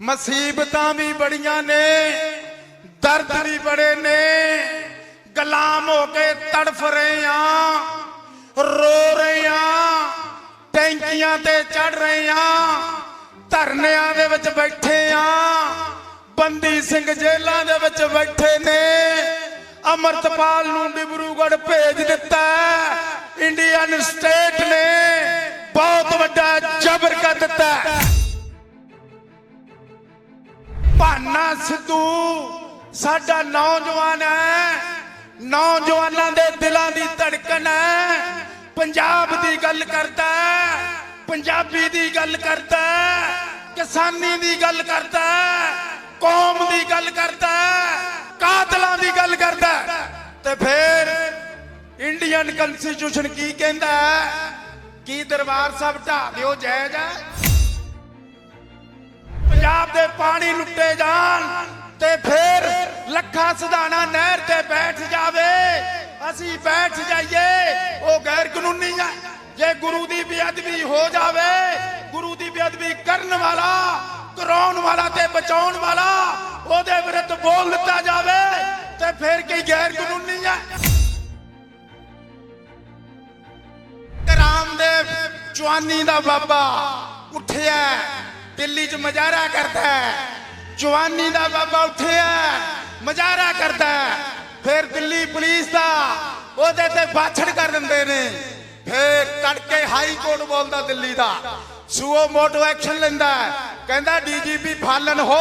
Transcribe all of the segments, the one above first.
ਮੁਸੀਬਤਾਂ ਵੀ ਬੜੀਆਂ ਨੇ, ਦਰਦ ਵੀ ਬੜੇ ਨੇ। ਗੁਲਾਮ ਹੋ ਕੇ ਤੜਫ ਰਹੇ ਆ ਰੋ ਰਹੇ ਆ ਟੈਂਕੀਆਂ ਤੇ ਚੜ ਰਹੇ ਆ ਧਰਨਿਆਂ ਦੇ ਵਿੱਚ ਬੈਠੇ ਆ ਬੰਦੀ ਸਿੰਘ ਜੇਲਾਂ ਦੇ ਵਿੱਚ ਬੈਠੇ ਨੇ, ਅਮਰਤਪਾਲ ਨੂੰ ਡਿਬਰੂਗੜ ਭੇਜ ਦਿੱਤਾ ਇੰਡੀਅਨ ਸਟੇਟ ਸਿੱਧੂ, ਸਾਡਾ ਨੌਜਵਾਨ ਹੈ। ਨੌਜਵਾਨਾਂ ਦੇ ਦਿਲਾਂ ਦੀ ਧੜਕਣ ਹੈ। ਪੰਜਾਬ ਦੀ ਗੱਲ ਕਰਦਾ ਪੰਜਾਬੀ ਦੀ ਗੱਲ ਕਰਦਾ ਕਿਸਾਨੀ ਦੀ ਗੱਲ ਕਰਦਾ ਕੌਮ ਦੀ ਗੱਲ ਕਰਦਾ ਕਾਤਲਾਂ ਦੀ ਗੱਲ ਕਰਦਾ ਤੇ ਫਿਰ ਇੰਡੀਅਨ ਕਨਸਟੀਟਿਊਸ਼ਨ ਕੀ ਕਹਿੰਦਾ ਕੀ ਦਰਬਾਰ ਸਾਹਿਬ ਢਾਹ ਦਿਓ, ਜਾਇਜ਼ ਹੈ? ਪੰਜਾਬ ਦੇ ਪਾਣੀ ਲੁੱਟੇ ਜਾਣ ਤੇ ਫਿਰ ਲੱਖਾਂ ਸਿਧਾਣਾ ਨਹਿਰ ਤੇ ਬੈਠ ਜਾਵੇ। ਅਸੀਂ ਬੈਠ ਜਾਈਏ, ਉਹ ਗੈਰ ਕਾਨੂੰਨੀ ਹੈ ਜੇ ਗੁਰੂ ਦੀ ਬੇਅਦਬੀ ਹੋ ਜਾਵੇ, ਗੁਰੂ ਦੀ ਬੇਅਦਬੀ ਕਰਨ ਵਾਲਾ, ਕਰਾਉਣ ਵਾਲਾ ਤੇ ਬਚਾਉਣ ਵਾਲਾ, ਉਹਦੇ ਵਿਰੁੱਧ ਬੋਲ ਦਿੱਤਾ ਜਾਵੇ, ਤੇ ਫਿਰ ਕੀ ਗੈਰ ਕਾਨੂੰਨੀ ਹੈ ਰਾਮਦੇਵ ਜਵਾਨੀ ਦਾ ਬਾਬਾ ਉੱਠਿਆ। ਦਿੱਲੀ 'ਚ ਮਜ਼ਾਰਾ ਕਰਦਾ ਜਵਾਨੀ ਦਾ ਬਾਬਾ ਉੱਠਿਆ ਮਜ਼ਾਰਾ ਕਰਦਾ ਫਿਰ ਦਿੱਲੀ ਪੁਲਿਸ ਦਾ ਉਹਦੇ ਤੇ ਬਾਛੜ ਕਰ ਦਿੰਦੇ ਨੇ। ਫਿਰ ਤੜਕੇ ਹਾਈ ਕੋਰਟ ਬੋਲਦਾ ਦਿੱਲੀ ਦਾ। ਸੂਓ ਮੋਟੋ ਐਕਸ਼ਨ ਲੈਂਦਾ ਕਹਿੰਦਾ, ਡੀਜੀਪੀ ਫਾਲਨ ਹੋ।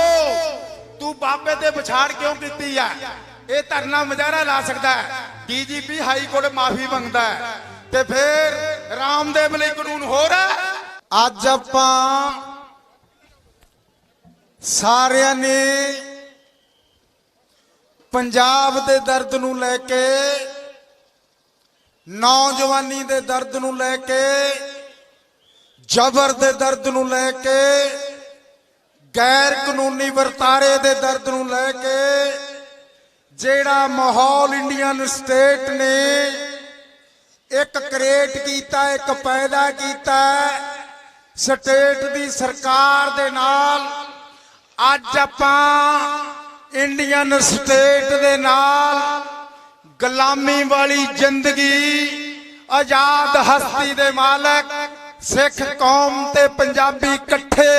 ਤੂੰ ਬਾਬੇ ਤੇ ਵਿਛਾੜ ਕਿਉਂ ਕੀਤੀ ਆ? ਇਹ ਧਰਨਾ ਮਜ਼ਾਰਾ ਲਾ ਸਕਦਾ ਹੈ। ਡੀਜੀਪੀ ਹਾਈ ਕੋਰਟ ਮਾਫੀ ਮੰਗਦਾ ਹੈ। ਤੇ ਫਿਰ ਰਾਮਦੇਵ ਲਈ ਕਾਨੂੰਨ ਹੋਰ ਅੱਜ ਆਪਾਂ ਸਾਰਿਆਂ ਨੇ ਪੰਜਾਬ ਦੇ ਦਰਦ ਨੂੰ ਲੈ ਕੇ, ਨੌਜਵਾਨੀ ਦੇ ਦਰਦ ਨੂੰ ਲੈ ਕੇ, ਜ਼ਬਰ ਦੇ ਦਰਦ ਨੂੰ ਲੈ ਕੇ ਗੈਰ ਕਾਨੂੰਨੀ ਵਰਤਾਰੇ ਦੇ ਦਰਦ ਨੂੰ ਲੈ ਕੇ, ਜਿਹੜਾ ਮਾਹੌਲ ਇੰਡੀਅਨ ਸਟੇਟ ਨੇ ਇੱਕ ਕ੍ਰੀਏਟ ਕੀਤਾ, ਇੱਕ ਪੈਦਾ ਕੀਤਾ, ਸਟੇਟ ਦੀ ਸਰਕਾਰ ਦੇ ਨਾਲ ਅੱਜ ਆਪਾਂ ਇੰਡੀਅਨ ਸਟੇਟ ਦੇ ਨਾਲ ਗੁਲਾਮੀ ਵਾਲੀ ਜ਼ਿੰਦਗੀ, ਆਜ਼ਾਦ ਹਸਤੀ ਦੇ ਮਾਲਕ ਸਿੱਖ ਕੌਮ ਤੇ ਪੰਜਾਬੀ ਇਕੱਠੇ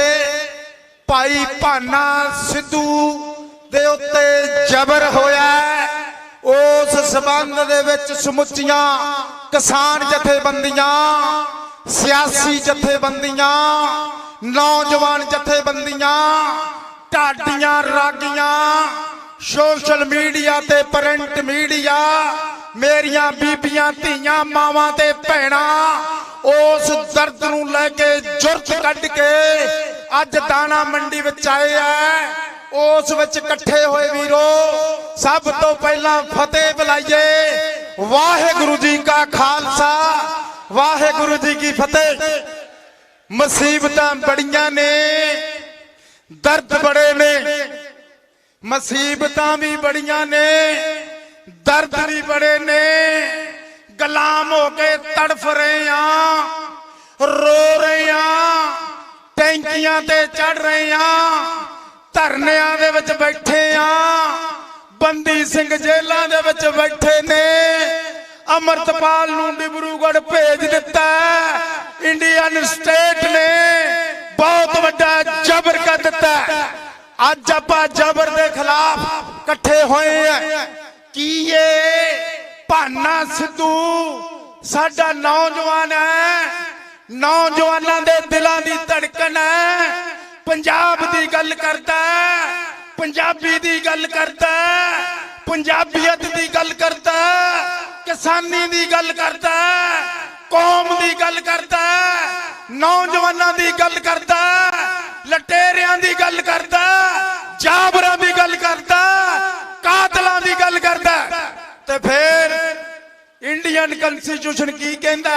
ਭਾਈ ਭਾਨਾ ਸਿੱਧੂ ਦੇ ਉੱਤੇ ਜ਼ਬਰ ਹੋਇਆ ਉਸ ਸਬੰਧ ਦੇ ਵਿੱਚ ਸਮੁੱਚੀਆਂ ਕਿਸਾਨ ਜਥੇਬੰਦੀਆਂ, ਸਿਆਸੀ ਜਥੇਬੰਦੀਆਂ, ਨੌਜਵਾਨ ਜਥੇਬੰਦੀਆਂ ਢਾਡੀਆਂ ਰਾਗੀਆਂ ਸੋਸ਼ਲ ਮੀਡੀਆ ਤੇ ਪ੍ਰਿੰਟ ਮੀਡੀਆ ਮੇਰੀਆਂ ਬੀਬੀਆਂ, ਧੀਆਂ, ਮਾਵਾਂ ਤੇ ਭੈਣਾਂ, ਉਸ ਦਰਦ ਨੂੰ ਲੈ ਕੇ ਜੁਰਤ ਕੱਢ ਕੇ ਅੱਜ ਦਾਣਾ ਮੰਡੀ ਵਿੱਚ ਆਏ ਆ ਉਸ ਵਿੱਚ ਇਕੱਠੇ ਹੋਏ ਵੀਰੋ, ਸਭ ਤੋਂ ਪਹਿਲਾਂ ਫਤਿਹ ਬੁਲਾਈਏ। ਵਾਹਿਗੁਰੂ ਜੀ ਕਾ ਖਾਲਸਾ, ਵਾਹਿਗੁਰੂ ਜੀ ਕੀ ਫਤਿਹ। ਮੁਸੀਬਤਾਂ ਬੜੀਆਂ ਨੇ ਦਰਦ ਬੜੇ ਨੇ, ਮੁਸੀਬਤਾਂ ਵੀ ਬੜੀਆਂ ਨੇ, ਦਰਦ ਵੀ ਬੜੇ ਨੇ। ਗੁਲਾਮ ਹੋ ਕੇ ਤੜਫ ਰਹੇ ਆ ਰੋ ਰਹੇ ਆ ਟੈਂਕੀਆਂ ਤੇ ਚੜ ਰਹੇ ਆ ਧਰਨਿਆਂ ਦੇ ਵਿੱਚ ਬੈਠੇ ਆ ਬੰਦੀ ਸਿੰਘ ਜੇਲਾਂ ਦੇ ਵਿੱਚ ਬੈਠੇ ਨੇ। ਅਮਰਤਪਾਲ ਨੂੰ ਡਿਬਰੂਗੜ ਭੇਜ ਦਿੱਤਾ ਇੰਡੀਅਨ ਸਟੇਟ ਨੇ। ਬਹੁਤ ਵੱਡਾ ਜ਼ਬਰ ਕਰ ਦਿੱਤਾ ਅੱਜ ਆਪਾਂ ਜ਼ਬਰ ਦੇ ਖਿਲਾਫ ਇਕੱਠੇ ਹੋਏ ਆ ਕੀ ਇਹ ਭਾਨਾ ਸਿੱਧੂ ਸਾਡਾ ਨੌਜਵਾਨ ਹੈ? ਨੌਜਵਾਨਾਂ ਦੇ ਦਿਲਾਂ ਦੀ ਧੜਕਣ ਹੈ। ਪੰਜਾਬ ਦੀ ਗੱਲ ਕਰਦਾ ਪੰਜਾਬੀ ਦੀ ਗੱਲ ਕਰਦਾ ਪੰਜਾਬੀਅਤ ਦੀ ਗੱਲ ਕਰਦਾ ਕਿਸਾਨੀ ਦੀ ਗੱਲ ਕਰਦਾ ਕੌਮ ਦੀ ਗੱਲ ਕਰਦਾ ਨੌਜਵਾਨਾਂ ਦੀ ਗੱਲ ਕਰਦਾ, ਲਟੇਰਿਆਂ ਦੀ ਗੱਲ ਕਰਦਾ, ਜਾਬਰਾਂ ਦੀ ਗੱਲ ਕਰਦਾ, ਕਾਤਲਾਂ ਦੀ ਗੱਲ ਕਰਦਾ। ਤੇ ਫਿਰ ਇੰਡੀਅਨ ਕਨਸਟੀਟਿਊਸ਼ਨ ਕੀ ਕਹਿੰਦਾ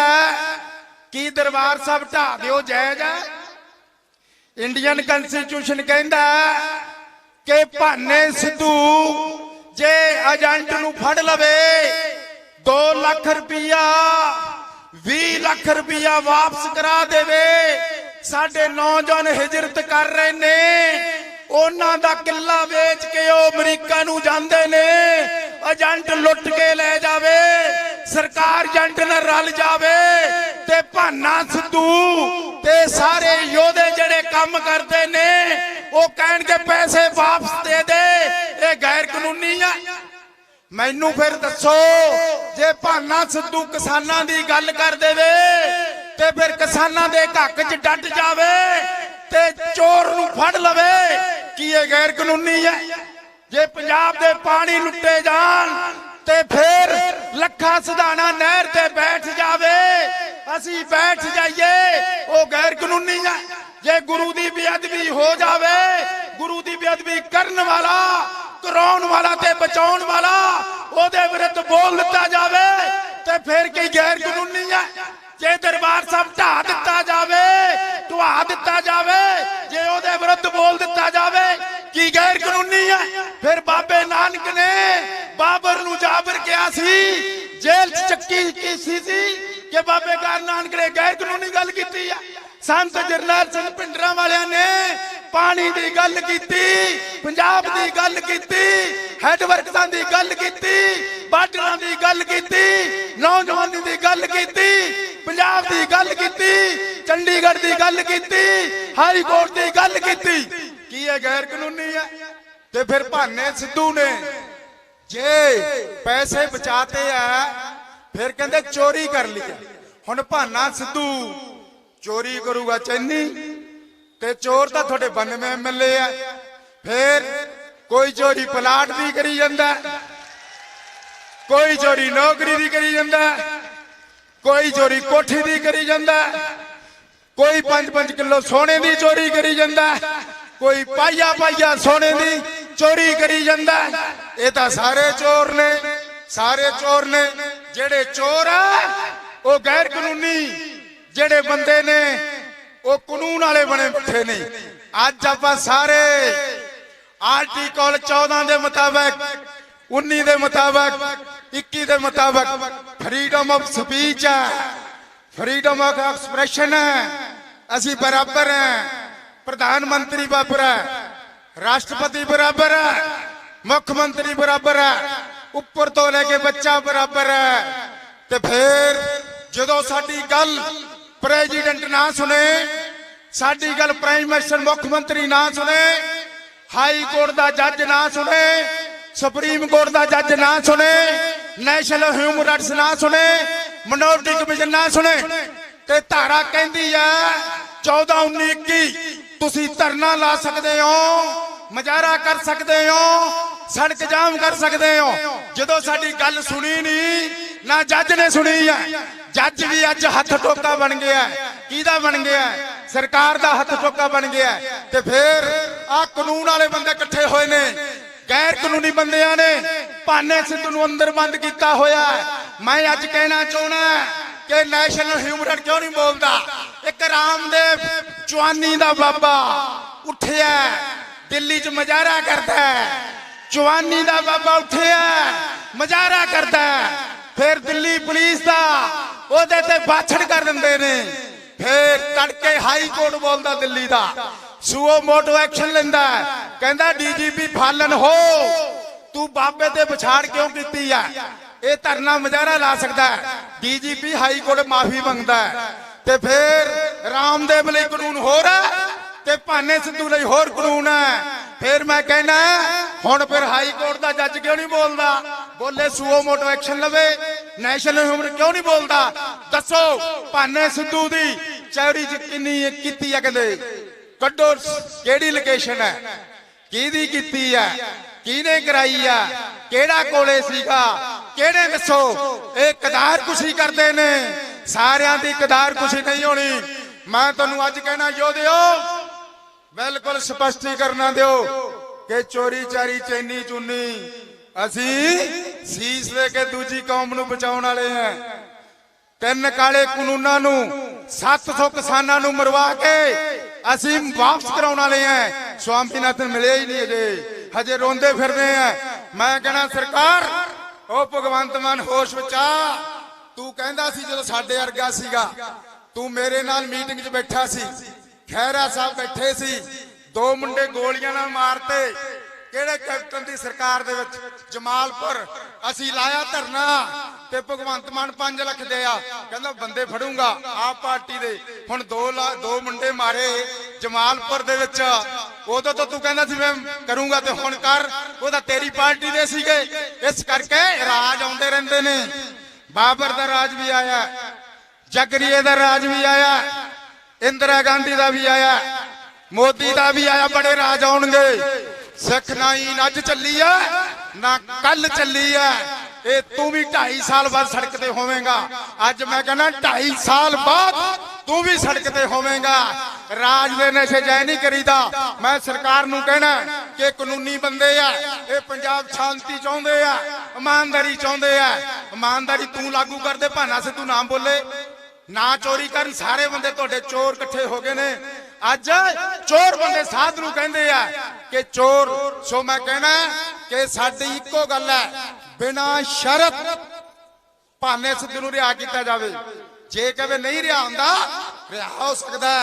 ਕੀ ਦਰਬਾਰ ਸਾਹਿਬ ਢਾਹ ਦਿਓ ਜਾਇਜ਼ ਹੈ? ਇੰਡੀਅਨ ਕਨਸਟੀਟਿਊਸ਼ਨ ਕਹਿੰਦਾ ਕਿ ਭਾਨੇ ਸਿੱਧੂ ਜੇ ਏਜੰਟ ਨੂੰ ਫੜ ਲਵੇ 2 ਲੱਖ ਰੁਪਇਆ 20 ਲੱਖ ਰੁਪਇਆ ਵਾਪਸ ਕਰਾ ਦੇਵੇ। ਸਾਡੇ ਨੌਜਵਾਨ ਹਿਜਰਤ ਕਰ ਰਹੇ ਨੇ। ਉਹਨਾਂ ਦਾ ਕਿੱਲਾ ਵੇਚ ਕੇ ਉਹ ਅਮਰੀਕਾ ਨੂੰ ਜਾਂਦੇ ਨੇ। ਏਜੰਟ ਲੁੱਟ ਕੇ ਲੈ ਜਾਵੇ। ਸਰਕਾਰ ਏਜੰਟ ਨਾਲ ਰਲ ਜਾਵੇ। ਤੇ ਭਾਨਾ ਸਿੱਧੂ ਤੇ ਸਾਰੇ ਯੋਧੇ ਜਿਹੜੇ ਕੰਮ ਕਰਦੇ ਨੇ, ਉਹ ਕਹਿਣਗੇ ਪੈਸੇ ਵਾਪਸ ਦੇ ਦੇ। ਇਹ ਗੈਰ ਕਾਨੂੰਨੀ ਆ। ਮੈਨੂੰ ਫਿਰ ਦੱਸੋ, ਜੇ ਭਾਨਾ ਸਿੱਧੂ ਕਿਸਾਨਾਂ ਦੀ ਗੱਲ ਕਰ ਦੇਵੇ ਤੇ ਫਿਰ ਕਿਸਾਨਾਂ ਦੇ ਹੱਕ 'ਚ ਡਟ ਜਾਵੇ ਤੇ ਚੋਰ ਨੂੰ ਫੜ ਲਵੇ, ਕੀ ਇਹ ਗੈਰ ਕਾਨੂੰਨੀ ਹੈ? ਜੇ ਪੰਜਾਬ ਦੇ ਪਾਣੀ ਲੁੱਟੇ ਜਾਣ ਤੇ ਫਿਰ ਲੱਖਾਂ ਸਿਧਾਣਾ ਨਹਿਰ ਤੇ ਬੈਠ ਜਾਵੇ, ਅਸੀਂ ਬੈਠ ਜਾਈਏ, ਉਹ ਗੈਰ ਕਾਨੂੰਨੀ ਹੈ। ਜੇ ਗੁਰੂ ਦੀ ਬੇਅਦਬੀ ਹੋ ਜਾਵੇ, ਗੁਰੂ ਦੀ ਬੇਅਦਬੀ ਕਰਨ ਵਾਲਾ ਕਰਾਉਣ ਵਾਲਾ ਤੇ ਬਚਾਉਣ ਵਾਲਾ, ਉਹਦੇ ਵਿਰੁੱਧ ਬੋਲ ਦਿੱਤਾ ਜਾਵੇ ਤੇ ਫਿਰ ਕੀ ਗੈਰ ਕਾਨੂੰਨੀ ਹੈ? ਜੇ ਦਰਬਾਰ ਸਾਹਿਬ ਢਾ ਦਿੱਤਾ ਜਾਵੇ ਢਵਾ ਦਿੱਤਾ ਜਾਵੇ, ਜੇ ਉਹਦੇ ਵਿਰੁੱਧ ਬੋਲ ਦਿੱਤਾ ਜਾਵੇ, ਕੀ ਗੈਰ ਕਾਨੂੰਨੀ ਹੈ? ਫਿਰ ਬਾਬੇ ਨਾਨਕ ਨੇ ਬਾਬਰ ਨੂੰ ਜਾਬਰ ਕਿਹਾ ਸੀ, ਜੇਲ੍ਹ 'ਚ ਚੱਕੀ ਕੀਤੀ ਸੀ ਕਿ ਬਾਬੇ ਕਾਰ ਨਾਨਕ ਨੇ ਗੈਰ ਕਾਨੂੰਨੀ ਗੱਲ ਕੀਤੀ ਆ। ਸੰਤ ਜਰਨੈਲ ਸਿੰਘ ਪਿੰਡਰਾਂ ਵਾਲਿਆਂ ਨੇ ਪਾਣੀ ਦੀ ਗੱਲ ਕੀਤੀ, ਪੰਜਾਬ ਦੀ ਗੱਲ ਕੀਤੀ ਹੈਡਵਰਕਸਾਂ ਦੀ ਗੱਲ ਕੀਤੀ, ਬਾਰਡਰਾਂ ਦੀ ਗੱਲ ਕੀਤੀ, ਨੌਜਵਾਨੀ ਦੀ ਗੱਲ ਕੀਤੀ, ਪੰਜਾਬ ਦੀ ਗੱਲ ਕੀਤੀ, ਚੰਡੀਗੜ੍ਹ ਦੀ ਗੱਲ ਕੀਤੀ ਹਾਈ ਕੋਰਟ ਦੀ ਗੱਲ ਕੀਤੀ। ਕੀ ਇਹ ਗੈਰ ਕਾਨੂੰਨੀ ਹੈ? ਤੇ ਫਿਰ ਭਾਨੇ ਸਿੱਧੂ ਨੇ ਜੇ ਪੈਸੇ ਬਚਾਤੇ ਆ, ਫਿਰ ਕਹਿੰਦੇ ਚੋਰੀ ਕਰ ਲਈ ਹੁਣ ਭਾਨਾ ਸਿੱਧੂ ਚੋਰੀ ਕਰੂਗਾ ਚੈਨੀ। ਤੇ ਚੋਰ ਤਾਂ ਤੁਹਾਡੇ 92 ਐਮਐਲਏ ਆ। ਫਿਰ ਕੋਈ ਚੋਰੀ ਪਲਾਟ ਦੀ ਕਰੀ ਜਾਂਦਾ। ਕੋਈ ਚੋਰੀ ਨੌਕਰੀ ਦੀ ਕਰੀ ਜਾਂਦਾ। ਕੋਈ ਚੋਰੀ ਕੋਠੀ ਦੀ ਕਰੀ ਜਾਂਦਾ। ਕੋਈ 5-5 ਕਿਲੋ ਸੋਨੇ ਦੀ ਚੋਰੀ ਕਰੀ ਜਾਂਦਾ। ਕੋਈ ਪਾਈਆ ਪਾਈਆ ਸੋਨੇ ਦੀ ਚੋਰੀ ਕਰੀ ਜਾਂਦਾ। ਇਹ ਤਾਂ ਸਾਰੇ ਚੋਰ ਨੇ, ਸਾਰੇ ਚੋਰ ਨੇ। ਜਿਹੜੇ ਚੋਰ ਆ, ਉਹ ਗੈਰ ਕਾਨੂੰਨੀ ਜਿਹੜੇ ਬੰਦੇ ਨੇ ਉਹ ਕਾਨੂੰਨ ਵਾਲੇ ਬਣੇ ਬੈਠੇ ਨੇ ਅੱਜ ਆਪਾਂ ਸਾਰੇ ਆਰਟੀਕਲ 14 ਦੇ ਮੁਤਾਬਕ 19 ਦੇ ਮੁਤਾਬਕ 21 ਦੇ ਮੁਤਾਬਕ ਫਰੀडम ਆਫ ਸਪੀਚ ਹੈ। ਫਰੀडम ਆਫ ਐਕਸਪ੍ਰੈਸ਼ਨ ਹੈ। ਅਸੀਂ ਬਰਾਬਰ ਹੈ। ਪ੍ਰਧਾਨ ਮੰਤਰੀ ਬਰਾਬਰ ਹੈ। ਰਾਸ਼ਟਰਪਤੀ ਬਰਾਬਰ ਹੈ। ਮੁੱਖ ਮੰਤਰੀ ਬਰਾਬਰ ਹੈ। ਉੱਪਰ ਤੋਂ ਲੈ ਕੇ ਬੱਚਾ ਬਰਾਬਰ ਹੈ। ਤੇ ਫੇਰ ਜਦੋਂ ਸਾਡੀ ਗੱਲ ਪ੍ਰੈਜ਼ੀਡੈਂਟ ਨਾ ਸੁਣੇ, ਸਾਡੀ ਗੱਲ ਪ੍ਰਾਈਮ ਮਿਨਿਸਟਰ ਮੁੱਖ ਮੰਤਰੀ ਨਾ ਸੁਣੇ ਹਾਈ ਕੋਰਟ ਦਾ ਜੱਜ ਨਾ ਸੁਣੇ ਸੁਪਰੀਮ ਕੋਰਟ ਦਾ ਜੱਜ ਨਾ ਸੁਣੇ ਨੈਸ਼ਨਲ ਹਿਊਮਨ ਰਾਈਟਸ ਨਾ ਸੁਣੇ ਮਿਨੋਰਟੀ ਕਮਿਸ਼ਨ ਨਾ ਸੁਣੇ। ਤੇ ਧਾਰਾ ਕਹਿੰਦੀ ਆ 14 19 21 ਤੁਸੀਂ ਧਰਨਾ ਲਾ ਸਕਦੇ ਹੋ ਮਜ਼ਾਰਾ ਕਰ ਸਕਦੇ ਹੋ, ਸੜਕ ਜਾਮ ਕਰ ਸਕਦੇ ਹੋ। ਜਦੋਂ ਸਾਡੀ ਗੱਲ ਸੁਣੀ ਨਹੀਂ ਨਾ ਜੱਜ ਨੇ ਸੁਣੀ ਆ। ਜੱਜ ਵੀ ਅੱਜ ਹੱਥ ਟੋਕਾ ਬਣ ਗਿਆ ਕਿਹਦਾ ਬਣ ਗਿਆ ਸਰਕਾਰ ਦਾ ਹੱਥ ਟੋਕਾ ਬਣ ਗਿਆ ਤੇ ਫਿਰ ਆ ਕਾਨੂੰਨ ਵਾਲੇ ਬੰਦੇ ਇਕੱਠੇ ਹੋਏ ਨੇ। ਗੈਰ ਕਾਨੂੰਨੀ ਬੰਦਿਆਂ ਨੇ ਭਾਨੇ ਸਿੱਧੂ ਨੂੰ ਅੰਦਰ ਬੰਦ ਕੀਤਾ ਹੋਇਆ ਮੈਂ ਅੱਜ ਕਹਿਣਾ ਚਾਹਣਾ ਕਿ ਨੈਸ਼ਨਲ ਹਿਊਮਨ ਕਿਉਂ ਨਹੀਂ ਬੋਲਦਾ? ਇੱਕ ਰਾਮਦੇਵ ਚਵਾਨੀ ਦਾ ਬਾਬਾ ਉੱਠਿਆ ਦਿੱਲੀ 'ਚ ਮਜ਼ਾਰਾ ਕਰਦਾ ਹੈ। ਚਵਾਨੀ ਦਾ ਬਾਬਾ ਉੱਠਿਆ ਮਜ਼ਾਰਾ ਕਰਦਾ ਫਿਰ ਦਿੱਲੀ ਪੁਲਿਸ ਦਾ, ਉਹਦੇ ਤੇ ਬਾਛੜ ਕਰ ਦਿੰਦੇ ਨੇ। ਫਿਰ ਤੜਕੇ ਹਾਈ ਕੋਰਟ ਬੋਲਦਾ ਦਿੱਲੀ ਦਾ। ਸੂਓ ਮੋਟੋ ਐਕਸ਼ਨ ਲੈਂਦਾ ਕਹਿੰਦਾ, ਡੀਜੀਪੀ ਫਾਲਨ ਹੋ, ਤੂੰ ਬਾਬੇ ਤੇ ਵਿਛਾੜ ਕਿਉਂ ਕੀਤੀ ਆ? ਇਹ ਧਰਨਾ ਮਜ਼ਾਰਾ ਲਾ ਸਕਦਾ ਡੀਜੀਪੀ ਹਾਈ ਕੋਰਟ ਮਾਫੀ ਮੰਗਦਾ ਤੇ ਫਿਰ ਰਾਮਦੇਵ ਲਈ ਕਾਨੂੰਨ ਹੋਰ ਹੈ ਤੇ ਭਾਨੇ ਸਿੱਧੂ ਲਈ ਹੋਰ ਕਾਨੂੰਨ ਹੈ। ਫਿਰ ਮੈਂ ਕਹਿਣਾ ਹੁਣ ਫਿਰ ਹਾਈ ਕੋਰਟ ਦਾ ਜੱਜ ਕਿਉਂ ਨਹੀਂ ਬੋਲਦਾ? ਬੋਲੇ ਸੂਓ ਮੋਟੋ ਐਕਸ਼ਨ ਲਵੇ, ਨੈਸ਼ਨਲ ਹਿਊਮਨ ਕਿਉਂ ਨਹੀਂ ਬੋਲਦਾ? ਦੱਸੋ, ਭਾਨੇ ਸਿੱਧੂ ਦੀ ਚੌੜੀ ਚ ਕਿੰਨੀ ਕੀਤੀ ਆ ਕਹਿੰਦੇ ਕੱਢੋ, ਕਿਹੜੀ ਲੋਕੇਸ਼ਨ ਹੈ? ਕਿਹਦੀ ਕੀਤੀ ਆ ਕਿਹਨੇ ਕਰਾਈ ਆ ਕਿਹੜਾ ਕੋਲੇ ਸੀਗਾ? ਕਿਹੜੇ ਦੱਸੋ? ਇਹ ਕਦਾਰ ਕੁਸ਼ੀ ਕਰਦੇ ਨੇ। ਸਾਰਿਆਂ ਦੀ ਕਦਾਰ ਕੁਸ਼ੀ ਨਹੀਂ ਹੋਣੀ। ਮੈਂ ਤੁਹਾਨੂੰ ਅੱਜ ਕਹਿਣਾ, ਯੋਧਿਓ ਬਿਲਕੁਲ ਸਪਸ਼ਟੀਕਰਨ ਦਿਓ ਕਿ ਚੋਰੀ ਚਾਰੀ ਚੈਨੀ ਚੁੰਨੀ ਅਸੀਂ ਸੀਸ ਦੇ ਕੇ ਦੂਜੀ ਕੌਮ ਨੂੰ ਬਚਾਉਣ ਵਾਲੇ ਹਾਂ। ਤਿੰਨ ਕਾਲੇ ਕਾਨੂੰਨਾਂ ਨੂੰ 700 ਕਿਸਾਨਾਂ ਨੂੰ ਮਰਵਾ ਕੇ ਅਸੀਂ ਵਾਪਸ ਕਰਾਉਣ ਵਾਲੇ ਹਾਂ। ਸਵਾਮੀਨਾਥਨ ਮਿਲੇ ਹੀ ਨਹੀਂ ਅਜੇ। ਹਜੇ ਰੋਂਦੇ ਫਿਰਦੇ ਆ ਮੈਂ ਕਹਿਣਾ, ਸਰਕਾਰ, ਉਹ ਭਗਵੰਤ ਮਾਨ ਹੋਸ਼ ਵਿੱਚ ਤੂੰ ਕਹਿੰਦਾ ਸੀ ਜਦੋਂ ਸਾਡੇ ਵਰਗਾ ਸੀਗਾ। ਤੂੰ ਮੇਰੇ ਨਾਲ ਮੀਟਿੰਗ 'ਚ ਬੈਠਾ ਸੀ। ਖਹਿਰਾ ਸਾਹਿਬ ਬੈਠੇ ਸੀ। ਦੋ ਮੁੰਡੇ ਗੋਲੀਆਂ ਨਾਲ ਮਾਰਤੇ। ਕਿਹੜੇ ਕੈਪਟਨ ਦੀ ਸਰਕਾਰ ਦੇ ਵਿੱਚ? ਜਮਾਲਪੁਰ। ਅਸੀਂ ਲਾਇਆ ਧਰਨਾ ਤੇ ਭਗਵੰਤ ਮਾਨ 5 ਲੱਖ ਦੇ ਕਹਿੰਦਾ ਬੰਦੇ ਫੜੂੰਗਾ, ਆਪ ਪਾਰਟੀ ਦੇ। ਹੁਣ ਦੋ ਦੋ ਮੁੰਡੇ ਮਾਰੇ ਜਮਾਲਪੁਰ ਦੇ ਵਿੱਚ। ਉਦੋਂ ਤਾਂ ਤੂੰ ਕਹਿੰਦਾ ਸੀ ਮੈਂ ਕਰੂੰਗਾ ਤੇ ਹੁਣ ਕਰ। ਉਹ ਤਾਂ ਤੇਰੀ ਪਾਰਟੀ ਦੇ ਸੀਗੇ। ਇਸ ਕਰਕੇ ਰਾਜ ਆਉਂਦੇ ਰਹਿੰਦੇ ਨੇ। ਬਾਬਰ ਦਾ ਰਾਜ ਵੀ ਆਇਆ। ਜਗਰੀਏ ਦਾ ਰਾਜ ਵੀ ਆਇਆ। ਇੰਦਰਾ ਗਾਂਧੀ ਦਾ ਵੀ ਆਇਆ, ਮੋਦੀ ਦਾ ਵੀ ਆਇਆ, ਬੜੇ ਰਾਜ ਆਉਣਗੇ। ਸਿੱਖ ਨਾਈਨ ਅੱਜ ਚੱਲੀ ਆ, ਨਾ ਕੱਲ ਚੱਲੀ ਆ। ਇਹ ਤੂੰ ਵੀ 2.5 ਸਾਲ ਬਾਅਦ ਸੜਕ ਤੇ ਹੋਵੇਂਗਾ। ਅੱਜ ਮੈਂ ਕਹਿੰਦਾ 2.5 ਸਾਲ ਬਾਅਦ ਤੂੰ ਵੀ ਸੜਕ ਤੇ ਹੋਵੇਂਗਾ। ਰਾਜ ਦੇ ਨਸ਼ੇ ਜੈ ਨਹੀਂ ਕਰੀਦਾ। ਮੈਂ ਸਰਕਾਰ ਨੂੰ ਕਹਿਣਾ ਕਿ ਕਾਨੂੰਨੀ ਬੰਦੇ ਆ। ਇਹ ਪੰਜਾਬ ਸ਼ਾਂਤੀ ਚਾਹੁੰਦੇ ਆ, ਇਮਾਨਦਾਰੀ ਚਾਹੁੰਦੇ ਆ। ਇਮਾਨਦਾਰੀ ਤੂੰ ਲਾਗੂ ਕਰਦੇ ਭਾਨਾ ਸਿੱਧੂ ਨਾਮ ਬੋਲੇ। ਨਾ ਚੋਰੀ ਕਰਨ, ਸਾਰੇ ਬੰਦੇ ਤੁਹਾਡੇ ਚੋਰ ਇਕੱਠੇ ਹੋ ਗਏ ਨੇ। ਅੱਜ ਚੋਰ ਬੰਦੇ ਸਾਧ ਨੂੰ ਕਹਿੰਦੇ ਆ ਕਿ ਚੋਰ, ਸੋ ਮੈਂ ਕਹਿਣਾ ਕਿ ਸਾਡੀ ਇੱਕੋ ਗੱਲ ਹੈ, ਬਿਨਾ ਸ਼ਰਤ ਭਾਨੇ ਸਿੱਧੂ ਨੂੰ ਰਿਹਾ ਕੀਤਾ ਜਾਵੇ। ਜੇ ਕਹੇ ਨਹੀਂ ਰਿਹਾ ਹੁੰਦਾ, ਰਿਹਾ ਹੋ ਸਕਦਾ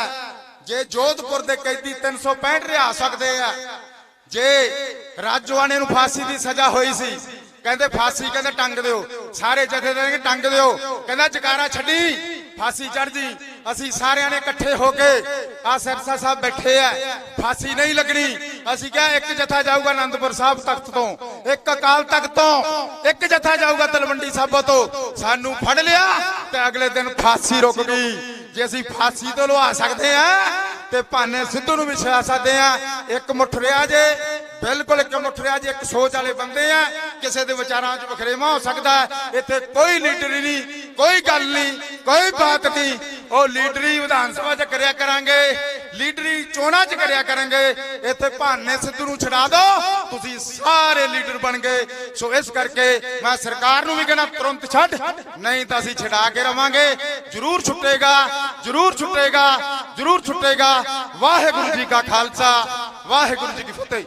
ਜੇ ਜੋਧਪੁਰ ਦੇ ਕੈਦੀ 365 ਰਿਹਾ ਸਕਦੇ ਆ। ਜੇ ਰਾਜਵਾਨੇ ਨੂੰ ਫਾਂਸੀ ਦੀ ਸਜ਼ਾ ਹੋਈ ਸੀ, ਕਹਿੰਦੇ ਫਾਂਸੀ ਕਹਿੰਦੇ ਟੰਗ ਦਿਓ। ਸਾਰੇ ਜਥੇਦਾਰ ਕਹਿੰਦੇ ਟੰਗ ਦਿਓ। ਕਹਿੰਦਾ ਜਕਾਰਾ ਛੱਡੀ। ਫਾਂਸੀ ਚੜ ਜੀ। ਅਸੀਂ ਸਾਰਿਆਂ ਨੇ ਇਕੱਠੇ ਹੋ ਕੇ ਆ ਸਰਸਾ ਸਾਹਿਬ ਬੈਠੇ ਆ। ਫਾਂਸੀ ਨਹੀਂ ਲੱਗਣੀ। ਅਸੀਂ ਕਿਹਾ ਇੱਕ ਜਥਾ ਜਾਊਗਾ ਆਨੰਦਪੁਰ ਸਾਹਿਬ ਤਖਤ ਤੋਂ। ਇੱਕ ਅਕਾਲ ਤਖਤ ਤੋਂ। ਇੱਕ ਜਥਾ ਜਾਊਗਾ ਤਲਵੰਡੀ ਸਾਬੋ ਤੋਂ। ਸਾਨੂੰ ਫੜ ਲਿਆ ਤੇ ਅਗਲੇ ਦਿਨ ਫਾਂਸੀ ਰੁਕ ਗਈ। ਜੇ ਅਸੀਂ ਫਾਂਸੀ ਤੋਂ ਲਵਾ ਸਕਦੇ ਆ ਤੇ ਭਾਨੇ ਸਿੱਧੂ ਨੂੰ ਵੀ ਛਾ ਸਕਦੇ ਆ। ਇੱਕ ਮੁੱਠ ਰਿਆ ਜੇ, ਬਿਲਕੁਲ ਇੱਕ ਮੁੱਠ ਰਿਆ ਜੇ, ਇੱਕ ਸੋਚ ਵਾਲੇ ਬੰਦੇ ਆ। ਕਿਸੇ ਦੇ ਵਿਚਾਰਾਂ 'ਚ ਵਖਰੇਵਾ ਹੋ ਸਕਦਾ ਇੱਥੇ ਕੋਈ ਲੀਡਰੀ ਨਹੀਂ, ਕੋਈ ਗੱਲ ਨਹੀਂ, ਕੋਈ ਬਾਤ ਨਹੀਂ। ਉਹ ਲੀਡਰੀ ਵਿਧਾਨ ਸਭਾ 'ਚ ਕਰਿਆ ਕਰਾਂਗੇ। ਲੀਡਰੀ ਚੋਣਾਂ 'ਚ ਕਰਿਆ ਕਰਾਂਗੇ ਇੱਥੇ ਭਾਨੇ ਸਿੱਧੂ ਨੂੰ ਛਡਾ ਦਿਓ ਤੁਸੀਂ ਸਾਰੇ ਲੀਡਰ ਬਣ ਗਏ। ਸੋ ਇਸ ਕਰਕੇ ਮੈਂ ਸਰਕਾਰ ਨੂੰ ਵੀ ਕਹਿਣਾ ਤੁਰੰਤ ਛੱਡ। ਨਹੀਂ ਤਾਂ ਅਸੀਂ ਛਡਾ ਕੇ ਰਵਾਂਗੇ। ਜ਼ਰੂਰ ਛੁੱਟੇਗਾ ਜ਼ਰੂਰ ਛੁੱਟੇਗਾ ਜ਼ਰੂਰ ਛੁੱਟੇਗਾ। ਵਾਹਿਗੁਰੂ ਜੀ ਕਾ ਖਾਲਸਾ, ਵਾਹਿਗੁਰੂ ਜੀ ਕੀ ਫਤਿਹ।